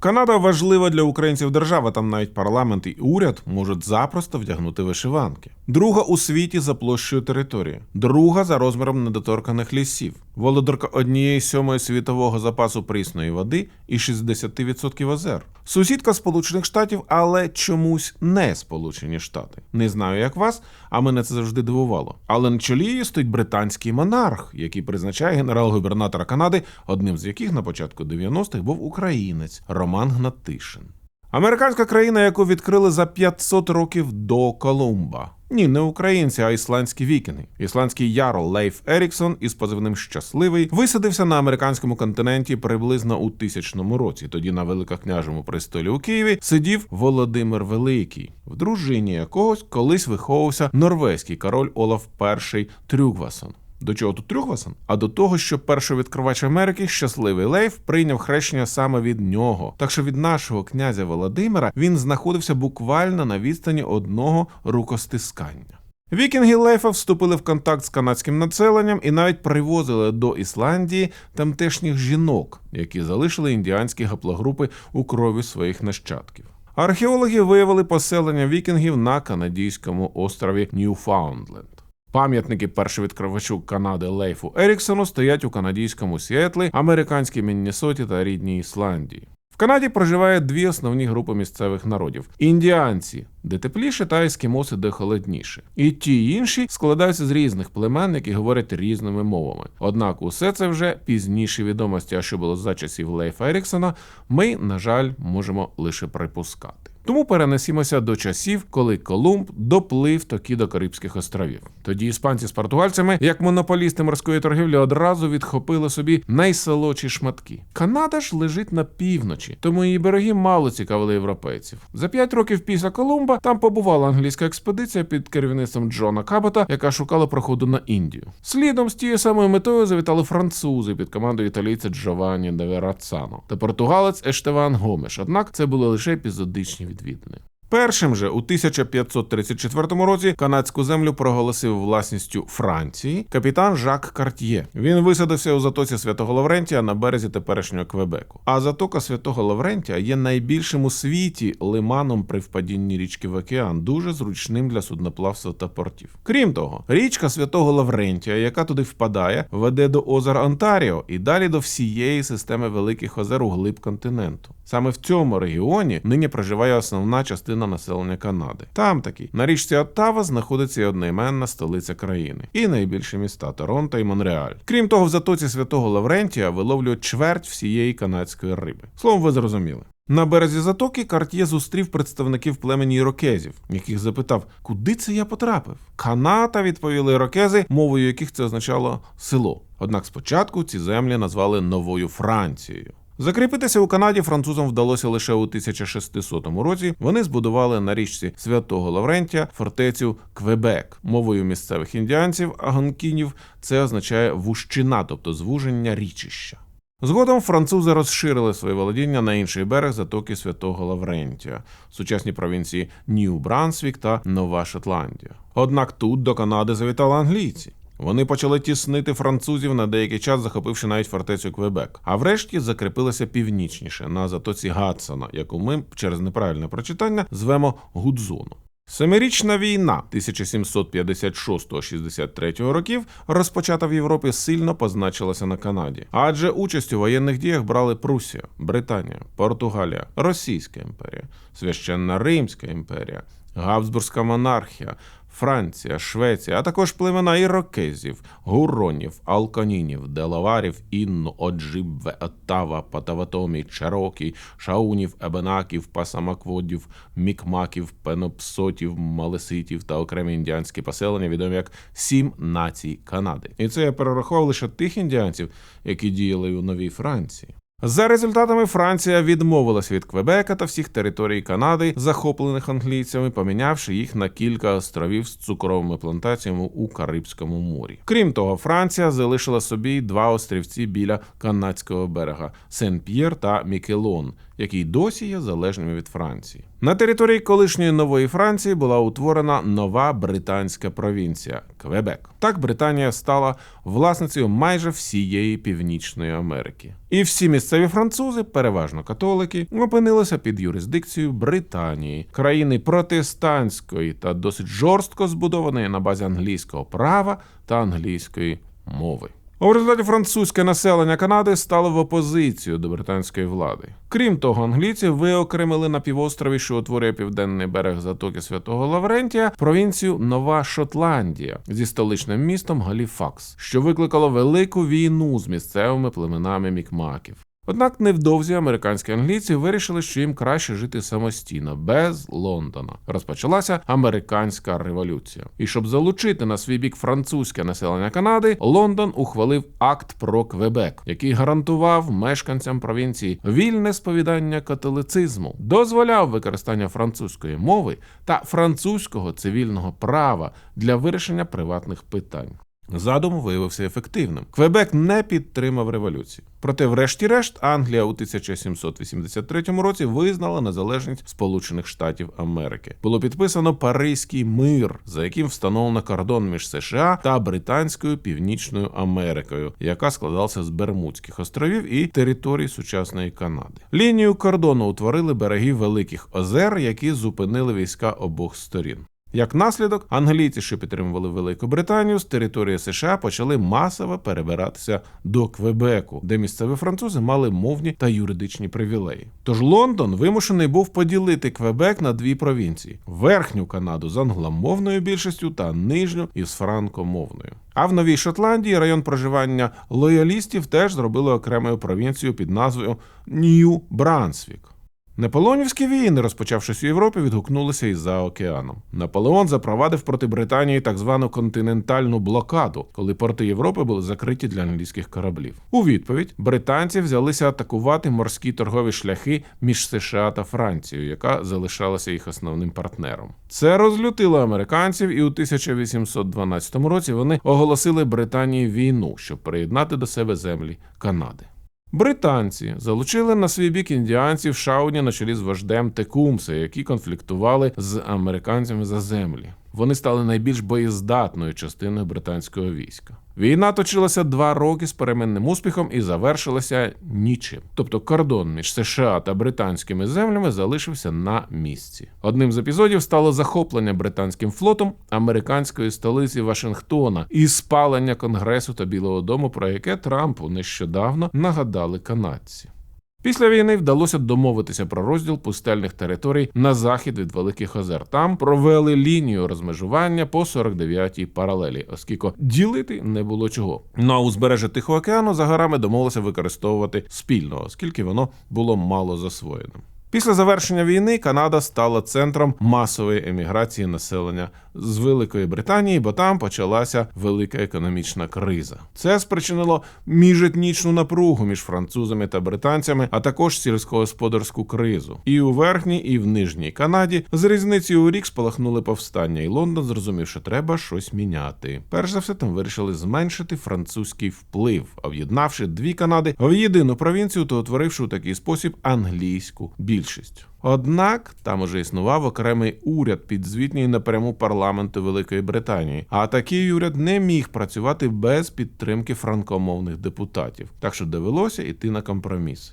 Канада важлива для українців держава. Там навіть парламент і уряд можуть запросто вдягнути вишиванки. Друга у світі за площею території, друга за розміром недоторканих лісів, володарка однієї сьомої світового запасу прісної води і 60% озер. Сусідка Сполучених Штатів, але чомусь не Сполучені Штати. Не знаю, як вас, а мене це завжди дивувало. Але на чолі її стоїть британський монарх, який призначає генерал-губернатора Канади, одним з яких на початку 90-х був українець Роман Гнатишин. Американська країна, яку відкрили за 500 років до Колумба. Ні, не українці, а ісландські вікінги. Ісландський ярл Лейф Еріксон із позивним щасливий висадився на американському континенті приблизно у тисячному році. Тоді на великокняжому престолі у Києві сидів Володимир Великий, в дружині якогось колись виховувався норвезький король Олаф І Трюгвасон. До чого тут Трюгвасон? А до того, що перший відкривач Америки, щасливий Лейф, прийняв хрещення саме від нього. Так що від нашого князя Володимира він знаходився буквально на відстані одного рукостискання. Вікінги Лейфа вступили в контакт з канадським населенням і навіть привозили до Ісландії тамтешніх жінок, які залишили індіанські гаплогрупи у крові своїх нащадків. Археологи виявили поселення вікінгів на канадійському острові Ньюфаундленд. Пам'ятники першовідкривачу Канади Лейфу Еріксону стоять у канадійському Сіетлі, американській Міннесоті та рідній Ісландії. В Канаді проживає дві основні групи місцевих народів: індіанці, де тепліше, та ескімоси, де холодніше. І ті й інші складаються з різних племен, які говорять різними мовами. Однак усе це вже пізніші відомості, а що було за часів Лейфа Еріксона, ми, на жаль, можемо лише припускати. Тому перенесімося до часів, коли Колумб доплив таки до Карибських островів. Тоді іспанці з португальцями, як монополісти морської торгівлі, одразу відхопили собі найсолодші шматки. Канада ж лежить на півночі, тому її береги мало цікавили європейців. За п'ять років після Колумба там побувала англійська експедиція під керівництвом Джона Кабота, яка шукала проходу на Індію. Слідом з тією самою метою завітали французи під командою італійця Джованні Деверацано та португалець Ештеван Гомеш. Однак це були лише епізодичні відвідини. Першим же у 1534 році канадську землю проголосив власністю Франції капітан Жак Карт'є. Він висадився у затоці Святого Лаврентія на березі теперішнього Квебеку. А затока Святого Лаврентія є найбільшим у світі лиманом при впадінні річки в океан, дуже зручним для судноплавства та портів. Крім того, річка Святого Лаврентія, яка туди впадає, веде до озер Онтаріо і далі до всієї системи великих озер у глиб континенту. Саме в цьому регіоні нині проживає основна частина населення Канади. Там таки на річці Оттава знаходиться і одноіменна столиця країни, і найбільші міста Торонто і Монреаль. Крім того, в затоці святого Лаврентія виловлюють чверть всієї канадської риби. Словом, ви зрозуміли. На березі затоки Карт'є зустрів представників племені ірокезів, яких запитав, куди це я потрапив. Каната відповіли ірокези, мовою яких це означало село. Однак спочатку ці землі назвали новою Францією. Закріпитися у Канаді французам вдалося лише у 1600 році. Вони збудували на річці Святого Лаврентія фортецю Квебек. Мовою місцевих індіанців агонкінів це означає вущина, тобто звуження річища. Згодом французи розширили своє володіння на інший берег затоки Святого Лаврентія, сучасні провінції Нью-Брансвік та Нова Шотландія. Однак тут до Канади завітали англійці. Вони почали тіснити французів на деякий час, захопивши навіть фортецю Квебек. А врешті закріпилися північніше на затоці Гадсона, яку ми через неправильне прочитання звемо Гудзону. Семирічна війна 1756-63 років, розпочата в Європі, сильно позначилася на Канаді, адже участь у воєнних діях брали Прусія, Британія, Португалія, Російська імперія, Священна Римська імперія, Габсбурзька монархія, Франція, Швеція, а також племена ірокезів, гуронів, алканінів, делаварів, інну, оджибве, оттава, патаватомі, черокі, шаунів, ебенаків, пасамакводів, мікмаків, пенопсотів, малеситів та окремі індіанські поселення, відомі як сім націй Канади. І це я перерахував лише тих індіанців, які діяли у Новій Франції. За результатами Франція відмовилась від Квебека та всіх територій Канади, захоплених англійцями, помінявши їх на кілька островів з цукровими плантаціями у Карибському морі. Крім того, Франція залишила собі два острівці біля канадського берега Сен-П'єр та Мікелон, які й досі є залежними від Франції. На території колишньої нової Франції була утворена нова британська провінція Квебек. Так Британія стала власницею майже всієї Північної Америки. І всі місцеві французи, переважно католики, опинилися під юрисдикцією Британії, країни протестантської та досить жорстко збудованої на базі англійського права та англійської мови. У результаті французьке населення Канади стало в опозицію до британської влади. Крім того, англійці виокремили на півострові, що утворює південний берег затоки Святого Лаврентія, провінцію Нова Шотландія зі столичним містом Галіфакс, що викликало велику війну з місцевими племенами мікмаків. Однак невдовзі американські англійці вирішили, що їм краще жити самостійно, без Лондона. Розпочалася американська революція. І щоб залучити на свій бік французьке населення Канади, Лондон ухвалив акт про Квебек, який гарантував мешканцям провінції вільне сповідання католицизму, дозволяв використання французької мови та французького цивільного права для вирішення приватних питань. Задум виявився ефективним. Квебек не підтримав революцію. Проте, врешті-решт, Англія у 1783 році визнала незалежність Сполучених Штатів Америки. Було підписано Паризький мир, за яким встановлено кордон між США та Британською Північною Америкою, яка складалася з Бермудських островів і територій сучасної Канади. Лінію кордону утворили береги Великих Озер, які зупинили війська обох сторін. Як наслідок, англійці, що підтримували Велику Британію, з території США почали масово перебиратися до Квебеку, де місцеві французи мали мовні та юридичні привілеї. Тож Лондон вимушений був поділити Квебек на дві провінції: верхню Канаду з англомовною більшістю та нижню із франкомовною. А в Новій Шотландії район проживання лоялістів теж зробили окремою провінцією під назвою Нью Брансвік. Наполеонівські війни, розпочавшись у Європі, відгукнулися і за океаном. Наполеон запровадив проти Британії так звану континентальну блокаду, коли порти Європи були закриті для англійських кораблів. У відповідь британці взялися атакувати морські торгові шляхи між США та Францією, яка залишалася їх основним партнером. Це розлютило американців, і у 1812 році вони оголосили Британії війну, щоб приєднати до себе землі Канади. Британці залучили на свій бік індіанців Шауні на чолі з вождем Текумса, які конфліктували з американцями за землі. Вони стали найбільш боєздатною частиною британського війська. Війна точилася два роки з переменним успіхом і завершилася нічим. Тобто кордон між США та британськими землями залишився на місці. Одним з епізодів стало захоплення британським флотом американської столиці Вашингтона і спалення Конгресу та Білого Дому, про яке Трампу нещодавно нагадали канадці. Після війни вдалося домовитися про розділ пустельних територій на захід від Великих Озер. Там провели лінію розмежування по 49-й паралелі, оскільки ділити не було чого. Ну а узбережжя Тихого океану за горами домовилися використовувати спільно, оскільки воно було мало засвоєним. Після завершення війни Канада стала центром масової еміграції населення з Великої Британії, бо там почалася велика економічна криза. Це спричинило міжетнічну напругу між французами та британцями, а також сільськогосподарську кризу. І у верхній, і в нижній Канаді з різницею у рік спалахнули повстання, і Лондон зрозумів, що треба щось міняти. Перш за все, там вирішили зменшити французький вплив, об'єднавши дві Канади в єдину провінцію та утворивши у такий спосіб англійську більшість. Однак там уже існував окремий уряд, підзвітний напряму парламенту Великої Британії. А такий уряд не міг працювати без підтримки франкомовних депутатів, так що довелося йти на компроміси.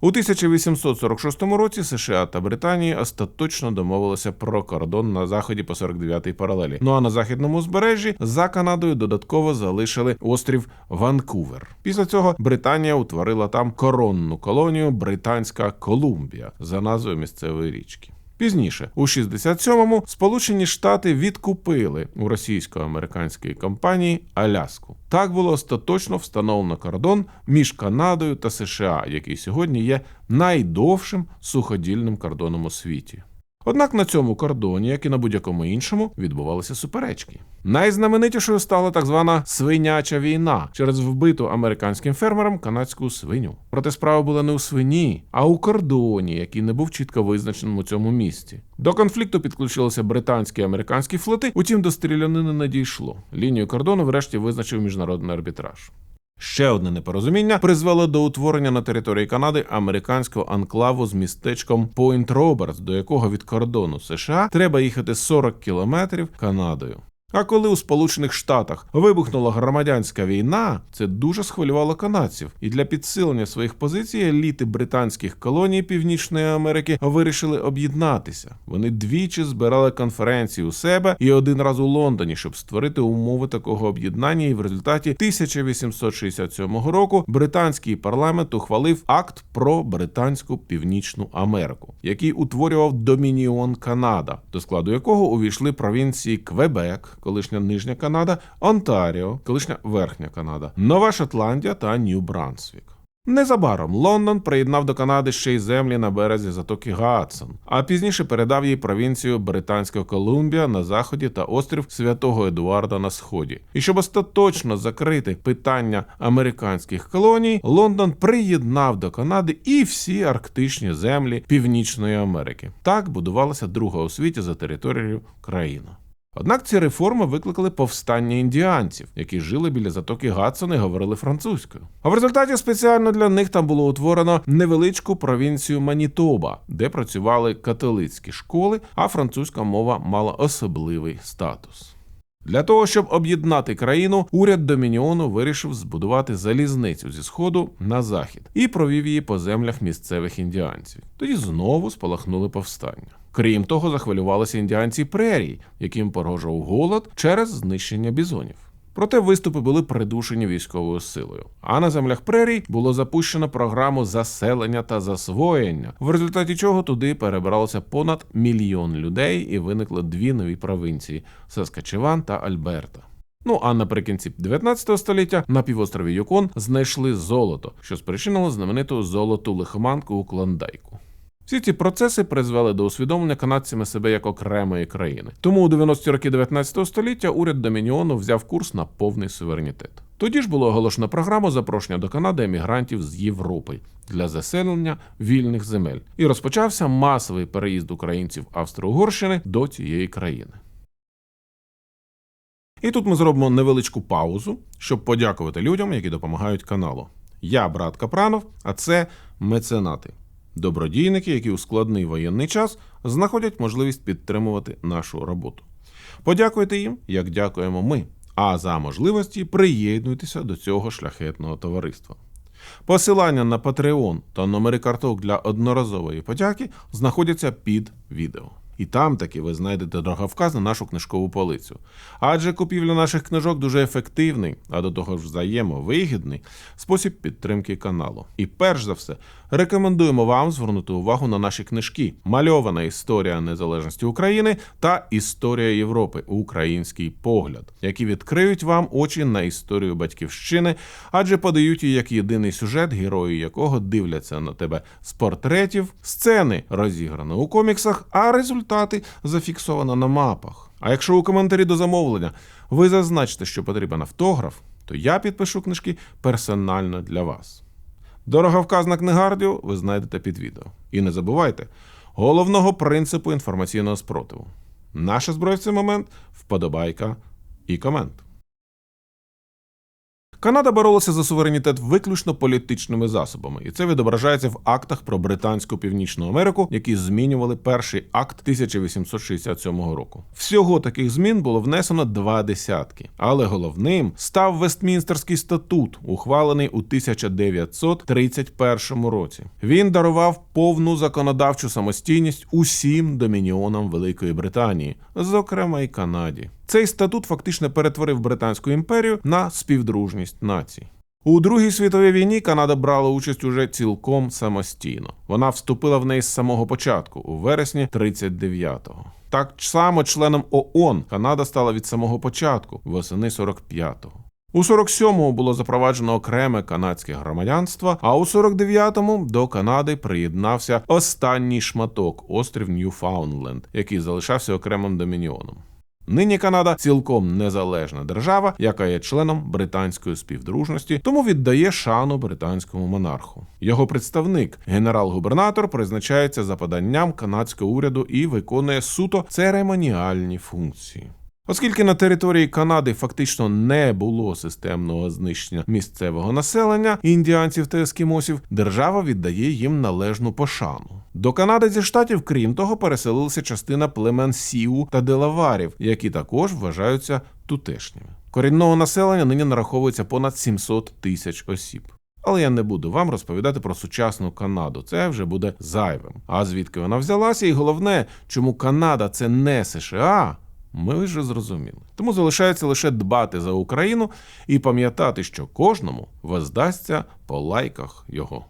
У 1846 році США та Британія остаточно домовилися про кордон на заході по 49-й паралелі. Ну а на західному узбережжі за Канадою додатково залишили острів Ванкувер. Після цього Британія утворила там коронну колонію Британська Колумбія за назвою місцевої річки. Пізніше, у 67-му, Сполучені Штати відкупили у російсько-американської компанії Аляску. Так було остаточно встановлено кордон між Канадою та США, який сьогодні є найдовшим суходільним кордоном у світі. Однак на цьому кордоні, як і на будь-якому іншому, відбувалися суперечки. Найзнаменитішою стала так звана свиняча війна через вбиту американським фермерам канадську свиню. Проте справа була не у свині, а у кордоні, який не був чітко визначеним у цьому місті. До конфлікту підключилися британські і американські флоти, утім до стрілянини не дійшло. Лінію кордону врешті визначив міжнародний арбітраж. Ще одне непорозуміння призвело до утворення на території Канади американського анклаву з містечком Пойнт Робертс, до якого від кордону США треба їхати 40 кілометрів Канадою. А коли у Сполучених Штатах вибухнула громадянська війна, це дуже схвилювало канадців, і для підсилення своїх позицій еліти британських колоній Північної Америки вирішили об'єднатися. Вони двічі збирали конференції у себе і один раз у Лондоні, щоб створити умови такого об'єднання. І в результаті 1867 року британський парламент ухвалив акт про британську північну Америку, який утворював Домініон Канада, до складу якого увійшли провінції Квебек колишня Нижня Канада, Онтаріо, колишня Верхня Канада, Нова Шотландія та Нью-Брансвік. Незабаром Лондон приєднав до Канади ще й землі на березі затоки Гаадсон, а пізніше передав їй провінцію Британська Колумбія на заході та острів Святого Едуарда на сході. І щоб остаточно закрити питання американських колоній, Лондон приєднав до Канади і всі арктичні землі Північної Америки. Так будувалася друга у світі за територією країна. Однак ці реформи викликали повстання індіанців, які жили біля затоки Гадсон і говорили французькою. А в результаті спеціально для них там було утворено невеличку провінцію Манітоба, де працювали католицькі школи, а французька мова мала особливий статус. Для того, щоб об'єднати країну, уряд Домініону вирішив збудувати залізницю зі сходу на захід і провів її по землях місцевих індіанців. Тоді знову спалахнули повстання. Крім того, захвилювалися індіанці прерій, яким погрожував голод через знищення бізонів. Проте виступи були придушені військовою силою. А на землях прерій було запущено програму заселення та засвоєння, в результаті чого туди перебралося понад мільйон людей і виникли дві нові провінції Саскачеван та Альберта. Ну а наприкінці 19 століття на півострові Юкон знайшли золото, що спричинило знамениту золоту лихоманку у Клондайку. Всі ці процеси призвели до усвідомлення канадцями себе як окремої країни. Тому у 90-ті роки 19 століття уряд Домініону взяв курс на повний суверенітет. Тоді ж було оголошено програму запрошення до Канади емігрантів з Європи для заселення вільних земель, і розпочався масовий переїзд українців Австро-Угорщини до цієї країни. І тут ми зробимо невеличку паузу, щоб подякувати людям, які допомагають каналу. Я брат Капранов, а це меценати. Добродійники, які у складний воєнний час знаходять можливість підтримувати нашу роботу. Подякуйте їм, як дякуємо ми. А за можливості приєднуйтеся до цього шляхетного товариства. Посилання на Patreon та номери карток для одноразової подяки знаходяться під відео. І там таки ви знайдете дороговказ на нашу книжкову полицю. Адже купівля наших книжок дуже ефективний, а до того ж взаємовигідний спосіб підтримки каналу. І перш за все, рекомендуємо вам звернути увагу на наші книжки: Мальована історія незалежності України та Історія Європи. Український погляд, які відкриють вам очі на історію батьківщини, адже подають її як єдиний сюжет, герої якого дивляться на тебе з портретів, сцени розіграно у коміксах, а результати зафіксовано на мапах. А якщо у коментарі до замовлення ви зазначите, що потрібен автограф, то я підпишу книжки персонально для вас. Дороговказ на книгардіо ви знайдете під відео. І не забувайте головного принципу інформаційного спротиву. Наша зброя в цей момент вподобайка і комент. Канада боролася за суверенітет виключно політичними засобами, і це відображається в актах про британську північну Америку, які змінювали перший акт 1867 року. Всього таких змін було внесено два десятки, але головним став Вестмінстерський статут, ухвалений у 1931 році. Він дарував повну законодавчу самостійність усім домініонам Великої Британії, зокрема й Канаді. Цей статут фактично перетворив Британську імперію на співдружність націй. У Другій світовій війні Канада брала участь уже цілком самостійно. Вона вступила в неї з самого початку, у вересні 39-го. Так само членом ООН Канада стала від самого початку, восени 45-го. У 47-му було запроваджено окреме канадське громадянство, а у 49-му до Канади приєднався останній шматок острів Ньюфаундленд, який залишався окремим домініоном. Нині Канада цілком незалежна держава, яка є членом британської співдружності, тому віддає шану британському монарху. Його представник, генерал-губернатор, призначається за поданням канадського уряду і виконує суто церемоніальні функції. Оскільки на території Канади фактично не було системного знищення місцевого населення індіанців та ескімосів, держава віддає їм належну пошану. До Канади зі штатів, крім того, переселилася частина племен Сіу та Делаварів, які також вважаються тутешніми. Корінного населення нині нараховується понад 700 тисяч осіб. Але я не буду вам розповідати про сучасну Канаду. Це вже буде зайвим. А звідки вона взялася, і головне, чому Канада це не США. Ми вже зрозуміли. Тому залишається лише дбати за Україну і пам'ятати, що кожному воздасться по лайках його.